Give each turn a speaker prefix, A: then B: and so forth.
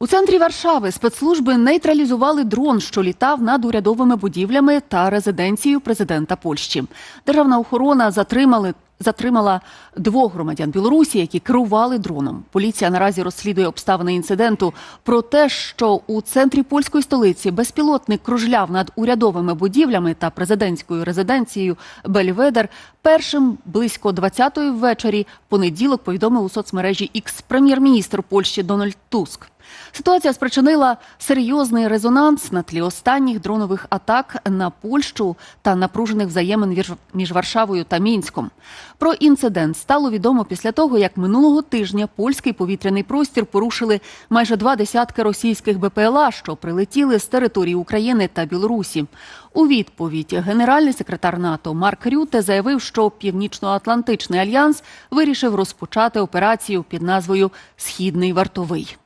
A: У центрі Варшави спецслужби нейтралізували дрон, що літав над урядовими будівлями та резиденцією президента Польщі. Державна охорона затримали. Затримала двох громадян Білорусі, які керували дроном. Поліція наразі розслідує обставини інциденту. Про те, що у центрі польської столиці безпілотник кружляв над урядовими будівлями та президентською резиденцією Бельведер, першим близько 20-ї ввечері понеділок повідомив у соцмережі X прем'єр-міністр Польщі Дональд Туск. Ситуація спричинила серйозний резонанс на тлі останніх дронових атак на Польщу та напружених взаємин між Варшавою та Мінськом. Про інцидент стало відомо після того, як минулого тижня польський повітряний простір порушили майже два десятки російських БПЛА, що прилетіли з території України та Білорусі. У відповідь генеральний секретар НАТО Марк Рюте заявив, що Північно-Атлантичний альянс вирішив розпочати операцію під назвою Східний вартовий.